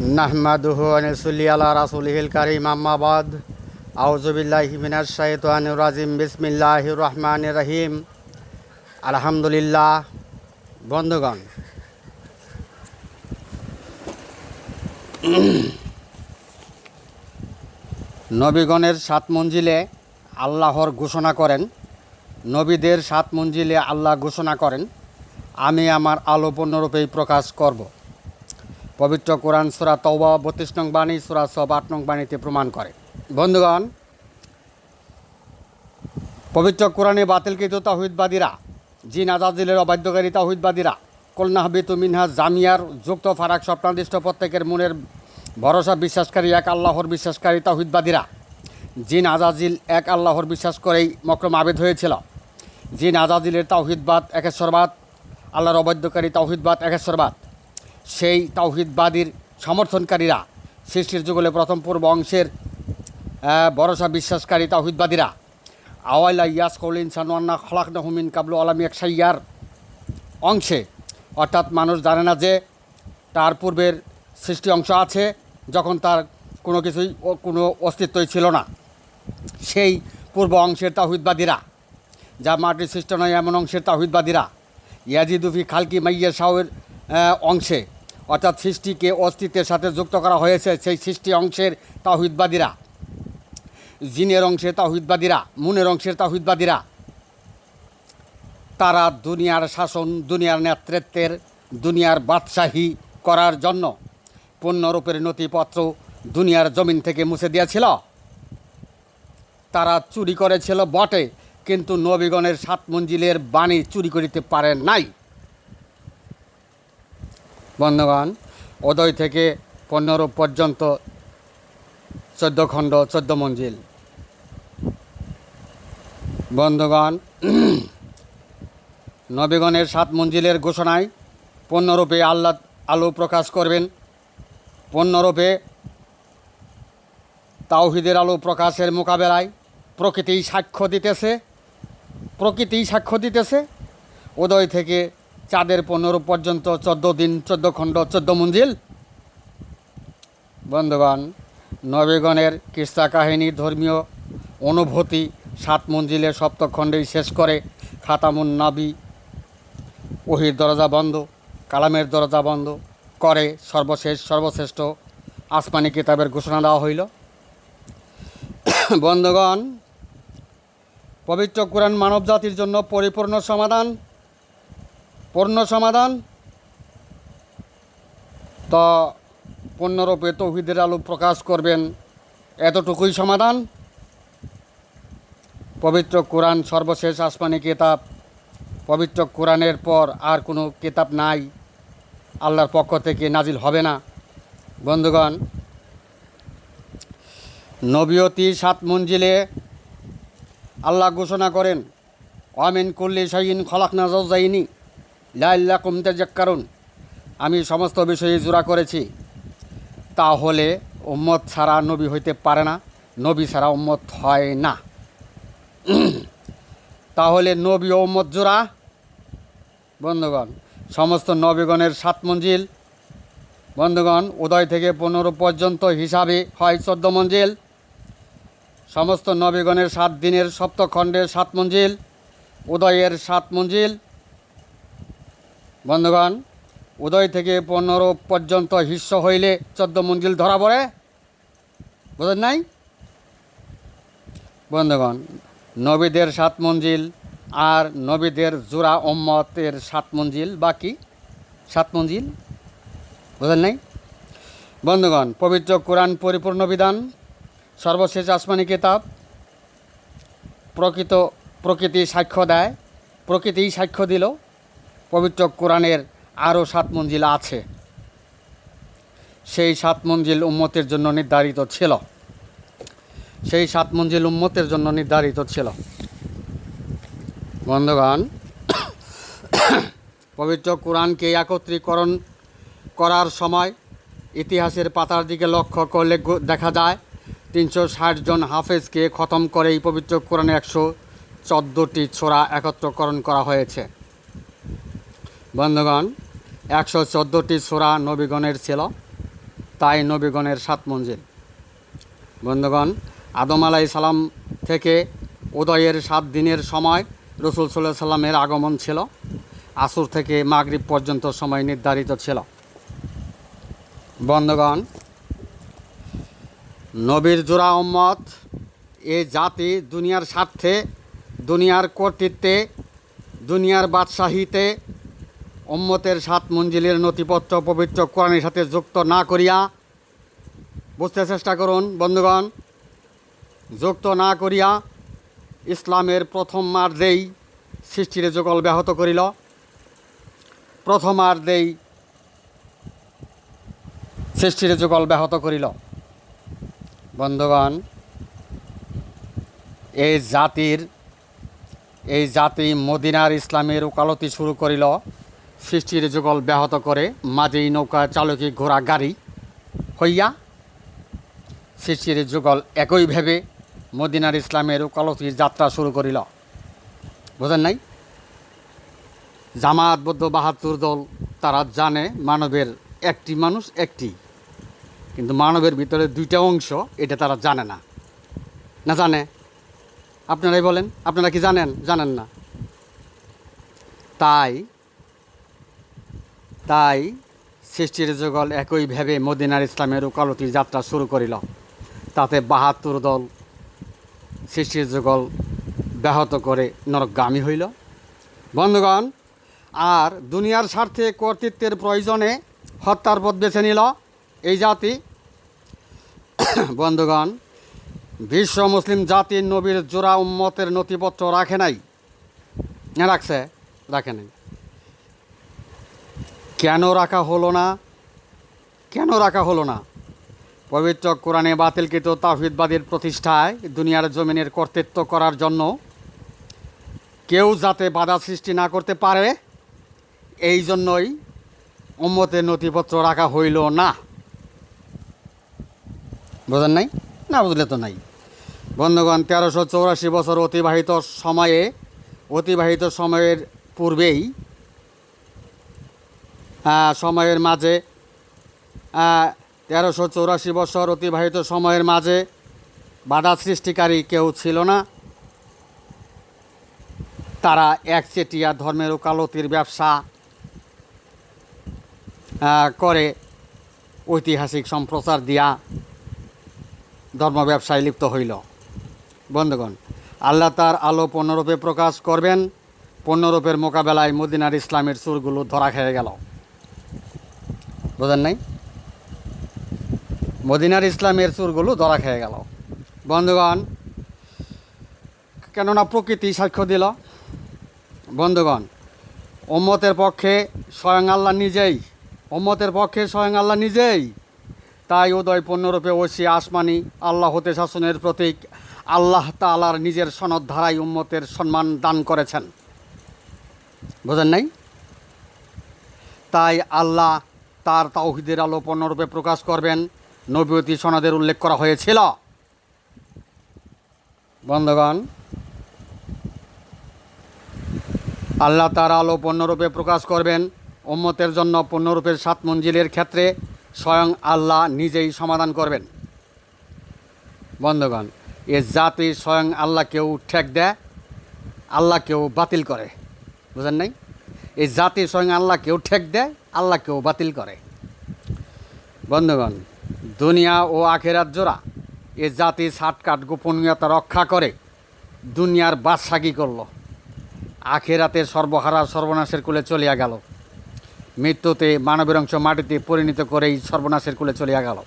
নাহমাদুহু আনসুল্লি আলা রাসুলিহিল কারিম আম্মাবাদ আউজুবিল্লাহি মিনাশ শাইতানির রাজিম, বিসমিল্লাহির রহমানির রহিম। আলহামদুলিল্লাহ, বন্ধুগণ। নবীগণের সাত মঞ্জিলে আল্লাহর ঘোষণা করেন। নবীদের সাত মঞ্জিলে আল্লাহ ঘোষণা করেন, আমি আমার আলো প্রকাশ করব। পবিত্র কোরআন সুরা তওবা, বত্রিশ নং বাণী, সুরা সব আট নং বাণীতে প্রমাণ করে। বন্ধুগণ, পবিত্র কোরআনে বাতিলকৃত তাহিদবাদীরা জিন আজাজিলের অবাধ্যকারী তাহিদবাদীরা কলনাহবিতু মিনহা জামিয়ার যুক্ত ফারাক স্বপ্নাদিষ্ট প্রত্যেকের মনের ভরসা বিশ্বাসকারী, এক আল্লাহর বিশ্বাসকারী তাহিদবাদীরা জিন আজাজিল এক আল্লাহর বিশ্বাস করেই মক্রম আবেদ হয়েছিল। জিন আজাজিলের তাওহিদবাদ একেশ্বরবাদ, আল্লাহর অবাধ্যকারী তাওহিদবাদ একেশ্বরবাদ। সেই তাওহিদবাদীর সমর্থনকারীরা, সৃষ্টির যুগলে প্রথম পূর্ব অংশের ভরসা বিশ্বাসকারী তাওহিদবাদীরা আওয়াইলা ইয়াস কৌল ইনসান ওয়ান্না খলাক হুমিন কাবলু আলামী এক সাইয়ার অংশে। অর্থাৎ মানুষ জানে না যে তার পূর্বের সৃষ্টি অংশ আছে, যখন তার কোনো কিছুই কোনো অস্তিত্বই ছিল না। সেই পূর্ব অংশের তাহিদবাদীরা, যা মাটির সৃষ্ট নয় এমন অংশের তাহিদবাদীরা। ইয়াজিদুফি খালকি মাইয়া শাহের অংশে অর্থাৎ সৃষ্টিকে অস্তিত্বের সাথে যুক্ত করা হয়েছে সেই সৃষ্টি অংশের তাহিদবাদীরা জিনের অংশে তাহিদবাদীরা মুনের অংশের তাহিদবাদীরা তারা দুনিয়ার শাসন, দুনিয়ার নেতৃত্বের, দুনিয়ার বাদশাহী করার জন্য পূর্ণরূপের নথিপত্র দুনিয়ার জমিন থেকে মুছে দিয়েছিল। তারা চুরি করেছিল বটে, কিন্তু নবীগণের সাত মঞ্জিলের বাণী চুরি করিতে পারে নাই। বন্ধুগণ, উদয় থেকে পনেরো পর্যন্ত চোদ্দ খণ্ড, চোদ্দ মঞ্জিল। বন্ধুগণ, নবীগণের সাত মঞ্জিলের ঘোষণায় পণ্যরূপে আল্লাহ আলো প্রকাশ করবেন। পণ্যরূপে তাওহিদের আলো প্রকাশের মোকাবেলায় প্রকৃতিই সাক্ষ্য দিতেছে। প্রকৃতিই সাক্ষ্য দিতেছে। উদয় থেকে চাঁদের পনেরো পর্যন্ত চোদ্দ দিন, চোদ্দ খণ্ড, চোদ্দ মঞ্জিল। বন্ধুগণ, নবীগণের কিস্তা কাহিনী, ধর্মীয় অনুভূতি সাত মঞ্জিলের সপ্তখণ্ডেই শেষ করে খাতামুন নাবি। ওহির দরজা বন্ধ, কালামের দরজা বন্ধ করে সর্বশেষ, সর্বশ্রেষ্ঠ আসমানি কিতাবের ঘোষণা দেওয়া হইল। বন্ধুগণ, পবিত্র কোরআন মানব জাতির জন্য পরিপূর্ণ সমাধান পূর্ণ সমাধান। তো পূর্ণরূপে তৌহিদের আলো প্রকাশ করবেন। এতটুকুই সমাধান। পবিত্র কোরআন সর্বশেষ আসমানি কিতাব। পবিত্র কোরআনের পর আর কোনো কিতাব নাই। আল্লাহর পক্ষ থেকে নাজিল হবে না। বন্ধুগণ নবীয়তি সাত মঞ্জিলে আল্লাহ ঘোষণা করেন অমিন কুল্লি সাইন খলাক নাজাইনি লাইল্লা কুমতে কারণ আমি সমস্ত বিষয়ে জোড়া করেছি। তাহলে উম্মত ছাড়া নবী হইতে পারে না, নবী ছাড়া উম্মত হয় না। তাহলে নবী ও উম্মত জোড়া বন্ধুগণ, সমস্ত নবীগণের সাত মঞ্জিল। বন্ধুগণ, উদয় থেকে পনেরো পর্যন্ত হিসাবে হয় চোদ্দ মঞ্জিল। সমস্ত নবীগণের সাত দিনের সপ্তখণ্ডের সাত মঞ্জিল, উদয়ের সাত মঞ্জিল বন্ধুগণ, উদয় থেকে পনেরো পর্যন্ত হিস্য হইলে চোদ্দ মঞ্জিল ধরা পড়ে। বুঝেন নাই? বন্ধুগণ, নবীদের সাত মঞ্জিল আর নবীদের জোড়া ওম্মতের সাত মঞ্জিল বাকি? সাত মঞ্জিল? বুঝেন নাই? বন্ধুগণ, পবিত্র কোরআন পরিপূর্ণ বিধান, সর্বশেষ আসমানি কিতাব, প্রকৃত প্রকৃতি সাক্ষ্য দেয়, প্রকৃতিই সাক্ষ্য দিল। পবিত্র কোরআনের আরও সাত মঞ্জিল আছে। সেই সাত মঞ্জিল উম্মতের জন্য নির্ধারিত ছিল। সেই সাত মঞ্জিল উম্মতের জন্য নির্ধারিত ছিল। বন্ধুগণ, পবিত্র কোরআনকে একত্রীকরণ করার সময় ইতিহাসের পাতার দিকে লক্ষ্য করলে দেখা যায়, তিনশো ষাট জন হাফেজকে খতম করে এই পবিত্র কোরআনে একশো চোদ্দোটি ছোড়া একত্রকরণ করা হয়েছে। বন্ধুগণ, একশো চোদ্দোটি সোরা নবীগণের ছিল, তাই নবীগণের সাত মঞ্জিল। বন্ধুগণ, আদম আলাই সালাম থেকে উদয়ের সাত দিনের সময় রসুল সাল্লাহ সাল্লামের আগমন ছিল, আসুর থেকে মাগরিব পর্যন্ত সময় নির্ধারিত ছিল। বন্ধুগণ, নবীর জোড়া উম্মত এ জাতি দুনিয়ার স্বার্থে, দুনিয়ার কর্তৃত্বে, দুনিয়ার বাদশাহীতে উম্মতের সাত মঞ্জিলের নথিপত্র পবিত্র কোরআনের সাথে যুক্ত না করিয়া বুঝতে চেষ্টা করুন, বন্ধুগণ। যুক্ত না করিয়া ইসলামের প্রথম মার্দেই সৃষ্টির যুগল ব্যাহত করিল। প্রথমার্ধেই সৃষ্টির যুগল ব্যাহত করিল। বন্ধুগণ, এই জাতির, এই জাতি মদিনার ইসলামের ওকালতি শুরু করিল। সৃষ্টির যুগল ব্যাহত করে মাঝেই নৌকা চালকী ঘোড়া গাড়ি হইয়া সৃষ্টির যুগল একই ভেবে মদিনার ইসলামের ওকালতির যাত্রা শুরু করিল। বোঝেন নাই? জামাত বৌদ্ধ বাহাত্তর দল, তারা জানে মানবের একটি মানুষ একটি। কিন্তু মানবের ভিতরে দুইটা অংশ, এটা তারা জানে না। না জানে? আপনারাই বলেন। আপনারা কি জানেন? জানেন না। তাই তাই সৃষ্টির যুগল একই ভেবে মদিনার ইসলামের ওকালতির যাত্রা শুরু করিল। তাতে বাহাত্তর দল সৃষ্টির যুগল ব্যাহত করে নরকগামী হইল। বন্ধুগণ, আর দুনিয়ার স্বার্থে কর্তৃত্বের প্রয়োজনে হত্যার পথ বেছে নিল এই জাতি। বন্ধুগণ, বিশ্ব মুসলিম জাতির নবীর জোড়া উম্মতের নথিপত্র রাখে নাই? রাখছে, রাখে নাই। কেন রাখা হলো না? কেন রাখা হলো না? পবিত্র কোরআনে বাতিলকৃত তাহিদবাদীর প্রতিষ্ঠায় দুনিয়ার জমিনের কর্তৃত্ব করার জন্য কেউ যাতে বাধা সৃষ্টি না করতে পারে, এই জন্যই উম্মতের নথিপত্র রাখা হইল না। বোঝেন নাই? না বুঝলে তো নাই। বন্ধুগণ, তেরোশো চৌরাশি বছর অতিবাহিত সময়ে, অতিবাহিত সময়ের পূর্বেই সময়ের মাঝে। তেরোশো চৌরাশি বছর অতিবাহিত সময়ের মাঝে বাধা সৃষ্টিকারী কেউ ছিল না। তারা একচেটিয়া ধর্মের ওকালতির ব্যবসা করে ঐতিহাসিক সম্প্রচার দিয়া ধর্ম ব্যবসায় লিপ্ত হইল। বন্ধুগণ, আল্লাহ তার আলো পণ্যরূপে প্রকাশ করবেন। পণ্যরূপের মোকাবেলায় মদিনার ইসলামের সুরগুলো ধরা খেয়ে গেল। বোঝেন নাই? মদিনার ইসলামের সুরগুলো ধরা খেয়ে গেল। বন্ধুগণ, কেননা প্রকৃতি সাক্ষ্য দিল। বন্ধুগণ ওম্মতের পক্ষে স্বয়ং আল্লাহ নিজেই ওম্মতের পক্ষে স্বয়ং আল্লাহ নিজেই তাই উদয় পূর্ণরূপে ঐশী আসমানি আল্লাহ হতে শাসনের প্রতীক আল্লাহ তালার নিজের সনদ ধারায় উম্মতের সম্মান দান করেছেন। বোঝেন নাই? তাই আল্লাহ তার তাওহিদের আলো পূর্ণরূপে প্রকাশ করবেন। নবীয়তী সনদের উল্লেখ করা হয়েছিল। বন্ধুগণ, আল্লাহ তার আলো পণ্যরূপে প্রকাশ করবেন। উম্মতের জন্য পণ্যরূপের সাত মঞ্জিলের ক্ষেত্রে স্বয়ং আল্লাহ নিজেই সমাধান করবেন। বন্ধুগণ, এ জাতি স্বয়ং আল্লাহ কেউ ঠেক দেয় আল্লাহ কেউ বাতিল করে। বুঝেন নাই? এই জাতি স্বয়ং আল্লাহ কেউ ঠেক দেয় আল্লাহ কেউ বাতিল করে। বন্ধুগণ, দুনিয়া ও আখেরাত জোড়া, এ জাতি ছাটকাট গোপনীয়তা রক্ষা করে দুনিয়ার বাদশাগি করল। আখেরাতের সর্বহারা সর্বনাশের কুলে চলিয়া গেল। মৃত্যুতে মানবের অংশ মাটিতে পরিণত করেই সর্বনাশের কুলে চলিয়া গেল।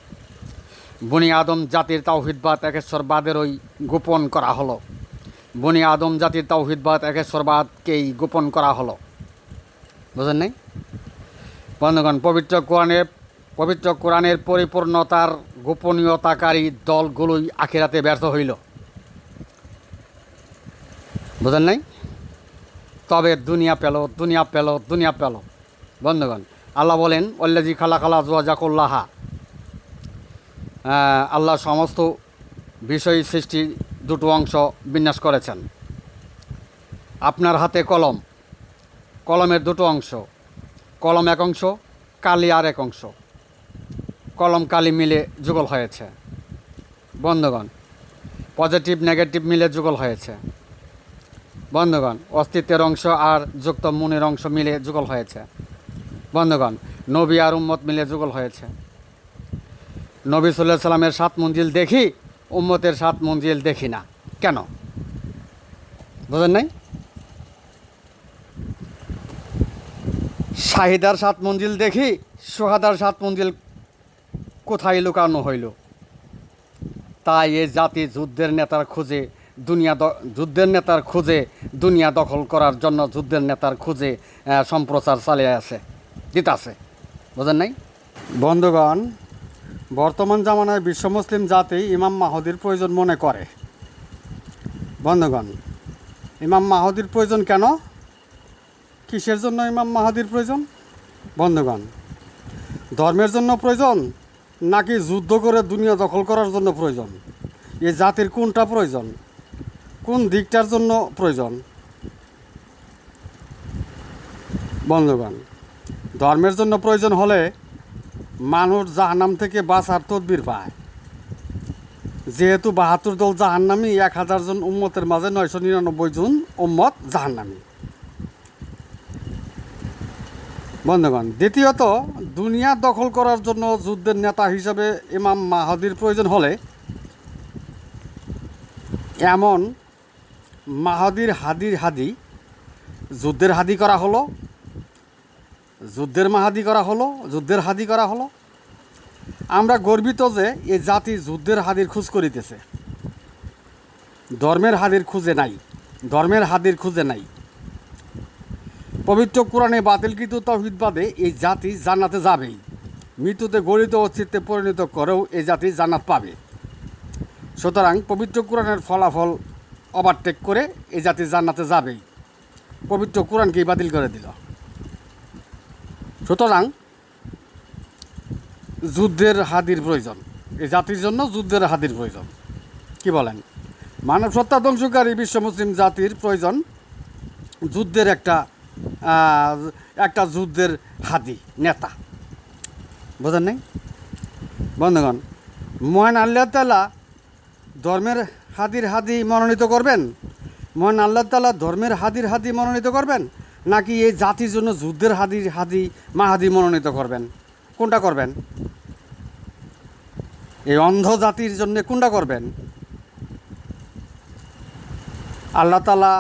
বনি আদম জাতির তাওহিদবাদ একেশ্বরবাদেরই গোপন করা হলো। বনি আদম জাতির তাওহিদবাদ একেশ্বরবাদকেই গোপন করা হলো। বুঝেন নাই? বন্ধুগণ, পবিত্র কোরআনের পবিত্র কোরআনের পরিপূর্ণতার গোপনীয়তাকারী দলগুলোই আখেরাতে ব্যর্থ হইল। বুঝেন নাই? তবে দুনিয়া পেল দুনিয়া পেল দুনিয়া পেল। বন্ধুগণ, আল্লাহ বলেন অল্লাজি খালা খালা জোয়া জাকুল্লাহা আল্লাহ সমস্ত বিষয় সৃষ্টি দুটো অংশ বিন্যাস করেছেন। আপনার হাতে কলম, কলমের দুটো অংশ। কলম এক অংশ, কালি আর এক অংশ। কলম, কালি মিলে যুগল হয়েছে। বন্ধুগণ পজিটিভ নেগেটিভ মিলে যুগল হয়েছে। বন্ধুগণ, অস্তিত্বের অংশ আর যুক্ত মনের অংশ মিলে যুগল হয়েছে। বন্ধুগণ, নবী আর উম্মত মিলে যুগল হয়েছে। নবী সাল্লাহ সাল্লামের সাত মঞ্জিল দেখি, উম্মতের সাত মঞ্জিল দেখি না। কেন? বুঝেন নাই? শাহিদার সাত মঞ্জিল দেখি, সোহাদার সাত মঞ্জিল কোথায় লুকানো হইল? তাই এ জাতি যুদ্ধের নেতার খুঁজে, দুনিয়া যুদ্ধের নেতার খুঁজে, দুনিয়া দখল করার জন্য যুদ্ধের নেতার খুঁজে সম্প্রচার চালিয়ে আছে, দিতাছে। বোঝেন নাই? বন্ধুগণ, বর্তমান জামানায় বিশ্ব মুসলিম জাতি ইমাম মাহদির প্রয়োজন মনে করে। বন্ধুগণ, ইমাম মাহদির প্রয়োজন কেন? কিসের জন্য ইমাম মাহাদির প্রয়োজন? বন্ধুগণ, ধর্মের জন্য প্রয়োজন নাকি যুদ্ধ করে দুনিয়া দখল করার জন্য প্রয়োজন? এই জাতির কোনটা প্রয়োজন? কোন দিকটার জন্য প্রয়োজন? বন্ধুগণ, ধর্মের জন্য প্রয়োজন হলে মানুষ জাহান্নাম থেকে বাঁচার তদবির পায়। যেহেতু বাহাত্তর দল জাহান্নামি, এক হাজার জন উম্মতের মাঝে নয়শো নিরানব্বই জন উম্মত জাহান্নামি। বন্ধুগণ, দ্বিতীয়ত, দুনিয়া দখল করার জন্য যুদ্ধের নেতা হিসাবে ইমাম মাহাদির প্রয়োজন হলে এমন মাহাদির হাদির হাদি যুদ্ধের হাদি করা হলো, যুদ্ধের মাহাদি করা হলো, যুদ্ধের হাদি করা হলো। আমরা গর্বিত যে এ জাতি যুদ্ধের হাদির খোঁজ করিতেছে। ধর্মের হাদির খুঁজে নাই, ধর্মের হাদির খুঁজে নাই। পবিত্র কোরআনে বাতিলকৃত তহিদবাদে এই জাতি জান্নাতে যাবেই। মৃত্যুতে গরিত অস্তিত্বে পরিণত করেও এই জাতি জান্নাত পাবে। সুতরাং পবিত্র কোরআনের ফলাফল ওভারটেক করে এই জাতি জান্নাতে যাবেই। পবিত্র কোরআনকেই বাতিল করে দিল। সুতরাং যুদ্ধের হাদির প্রয়োজন। এই জাতির জন্য যুদ্ধের হাদির প্রয়োজন। কি বলেন? মানব সত্তা ধ্বংসকারী বিশ্ব মুসলিম জাতির প্রয়োজন যুদ্ধের একটা একটা যুদ্ধের হাদি নেতা। বোঝেন নাই? বন্ধুগণ, মহান আল্লাহ তালা ধর্মের হাদির হাদি মনোনীত করবেন? মহান আল্লাহ তালা ধর্মের হাদির হাদি মনোনীত করবেন? নাকি এই জাতির জন্য যুদ্ধের হাদির হাদি মাহাদি মনোনীত করবেন? কোনটা করবেন? এই অন্ধ জাতির জন্য কোনটা করবেন? আল্লাহ তালা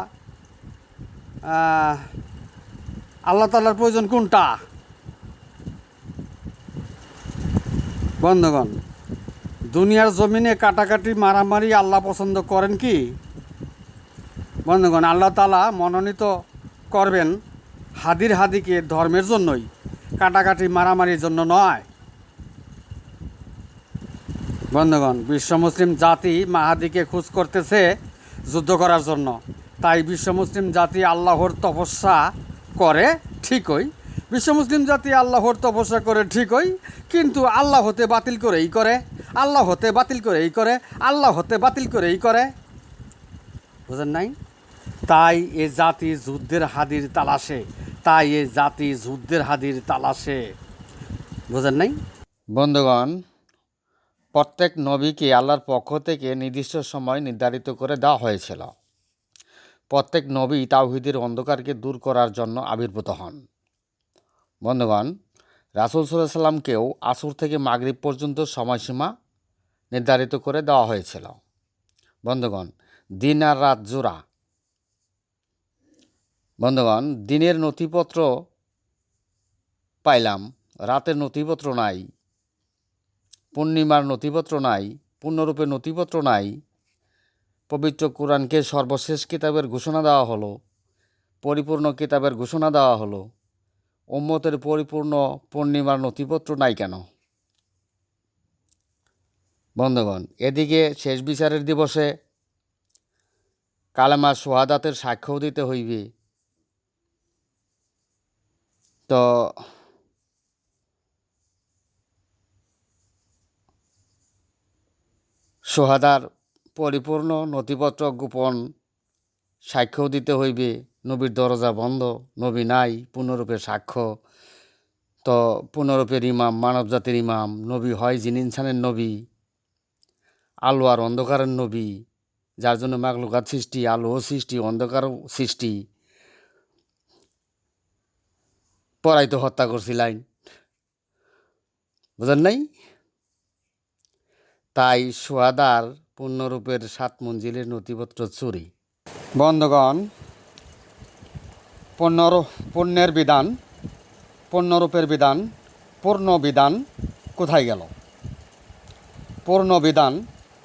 আল্লাহ তালার প্রয়োজন কোনটা? বন্ধুগণ, দুনিয়ার জমিনে কাটাকাটি, মারামারি আল্লাহ পছন্দ করেন কি? বন্ধুগণ, আল্লাহ তালা মনোনীত করবেন হাদির হাদিকে ধর্মের জন্যই, কাটাকাটি, মারামারির জন্য নয়। বন্ধুগণ, বিশ্ব মুসলিম জাতি মাহাদিকে খোঁজ করতেছে যুদ্ধ করার জন্য। তাই বিশ্ব মুসলিম জাতি আল্লাহর তপস্যা করে, ঠিকই। বিশ্ব মুসলিম জাতি আল্লাহর তপস্যা করে, ঠিকই। কিন্তু আল্লাহ হতে বাতিল করেই করে, আল্লাহ হতে বাতিল করেই করে, আল্লাহ হতে বাতিল করেই করে। বুঝেন নাই? তাই এ জাতি যুদ্ধের হাদির তালাশে, তাই এ জাতি যুদ্ধের হাদির তালাশে। বুঝেন নাই? বন্ধুগণ, প্রত্যেক নবীকে আল্লাহর পক্ষ থেকে নির্দিষ্ট সময় নির্ধারিত করে দেওয়া হয়েছিল। প্রত্যেক নবী তাওহিদের অন্ধকারকে দূর করার জন্য আবির্ভূত হন। বন্ধুগণ, রাসুল সাল্লাহ সাল্লামকেও আসর থেকে মাগরিব পর্যন্ত সময়সীমা নির্ধারিত করে দেওয়া হয়েছিল। বন্ধুগণ, দিন আর রাত জোড়া। বন্ধুগণ, দিনের নথিপত্র পাইলাম, রাতের নথিপত্র নাই, পূর্ণিমার নথিপত্র নাই পূর্ণরূপে নথিপত্র নাই পবিত্র কোরআনকে সর্বশেষ কিতাবের ঘোষণা দেওয়া হলো, পরিপূর্ণ কিতাবের ঘোষণা দেওয়া হলো। উম্মতের পরিপূর্ণ পূর্ণিমার নথিপত্র নাই কেন? বন্ধুগণ, এদিকে শেষ বিচারের দিবসে কালেমা সোহাদাতের সাক্ষ্যও দিতে হইবে। তো সোহাদার পরিপূর্ণ নথিপত্র গোপন। সাক্ষ্যও দিতে হইবে। নবীর দরজা বন্ধ। নবী নাই পূর্ণরূপে সাক্ষ্য। তো পুনরূপের ইমাম মানব জাতির ইমাম। নবী হয় যিনি ইনসানের নবী। আলো আর অন্ধকারের নবী। যার জন্য মাগলুকাত সৃষ্টি আলো সৃষ্টি, অন্ধকারও সৃষ্টি। পড়াই তো হত্যা করছিলেন বুঝেন নাই? তাই সোয়াদার পূর্ণরূপের সাত মঞ্জিলের নথিপত্র চুরি। বন্ধগণ পণ্যর পণ্যের বিধান, পূর্ণরূপের বিধান, পূর্ণ বিধান কোথায় গেল? পূর্ণ বিধান,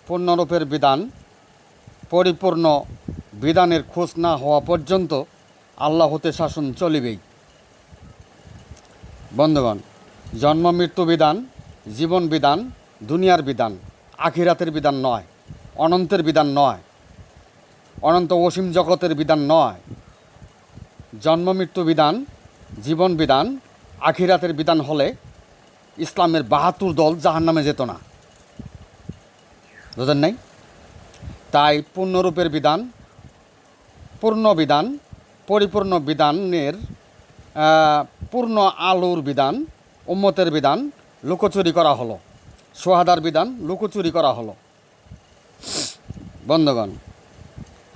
পূর্ণরূপের বিধান, পরিপূর্ণ বিধানের খোঁজ না হওয়া পর্যন্ত আল্লাহ হতে শাসন চলিবেই। বন্ধুগণ, জন্ম, মৃত্যু বিধান, জীবন বিধান, দুনিয়ার বিধান, আখিরাতের বিধান নয়। অনন্তের বিধান নয়। অনন্ত অসীম জগতের বিধান নয়। জন্ম মৃত্যু বিধান, জীবন বিধান, আখিরাতের বিধান হলে ইসলামের বাহাত্তর দল জাহান নামে যেত না। বুঝেন নাই? তাই পূর্ণরূপের বিধান, পূর্ণ বিধান, পরিপূর্ণ বিধানের পূর্ণ আলোর বিধান, উম্মতের বিধান লুকোচুরি করা হলো। সোহাদার বিধান লুকোচুরি করা হলো। বন্ধগণ,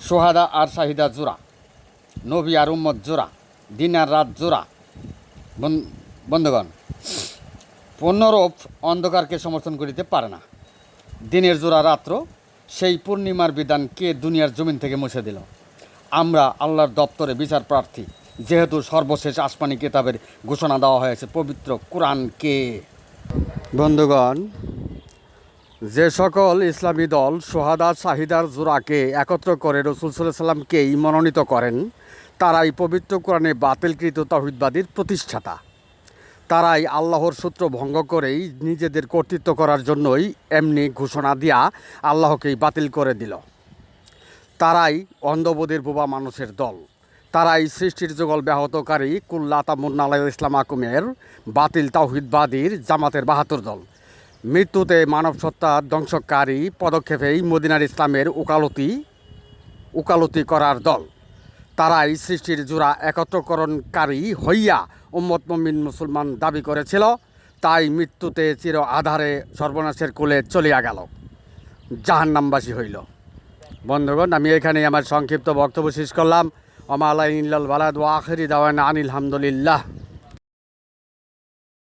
সোহাদা আর শাহিদা জোড়া, নবী আর উম্মত জোড়া, দিন আর রাত জোড়া। বন- বন্ধুগণ পূর্ণরূপ অন্ধকারকে সমর্থন করিতে পারে না। দিনের জোড়া রাত্র, সেই পূর্ণিমার বিধান কে দুনিয়ার জমিন থেকে মুছে দিল। আমরা আল্লাহর দপ্তরে বিচার প্রার্থী, যেহেতু সর্বশেষ আসমানি কেতাবের ঘোষণা দেওয়া হয়েছে পবিত্র কোরআনকে। বন্ধুগণ যে সকল ইসলামী দল সোহাদা শাহিদার জোড়াকে একত্র করে রসুল সাল্লামকেই মনোনীত করেন, তারাই পবিত্র কোরআনে বাতিলকৃত তহিদবাদীর প্রতিষ্ঠাতা। তারাই আল্লাহর সূত্র ভঙ্গ করেই নিজেদের কর্তৃত্ব করার জন্যই এমনি ঘোষণা দিয়া আল্লাহকেই বাতিল করে দিল। তারাই অন্ধবোধের বোবা মানুষের দল। তারাই সৃষ্টির যুগল ব্যাহতকারী কুল্লা তামুন্না আলাহ ইসলাম আকুমের বাতিল তাহিদবাদীর জামাতের বাহাত্তর দল। মৃত্যুতে মানব সত্তা ধ্বংসকারী পদক্ষেপেই মদিনার ইসলামের উকালতি উকালতি করার দল। তারাই সৃষ্টির জোড়া একত্রকরণকারী হইয়া উম্মত মমিন মুসলমান দাবি করেছিল। তাই মৃত্যুতে চির আধারে সর্বনাশের কোলে চলিয়া গেল। জাহান্নামবাসী হইল। বন্ধুগণ, আমি এখানে আমার সংক্ষিপ্ত বক্তব্য শেষ করলাম। অমা আল্লাহ ইল্লাল বালাদ ওয়া আখিরি দাওয়ানা আনিল হামদুলিল্লাহ।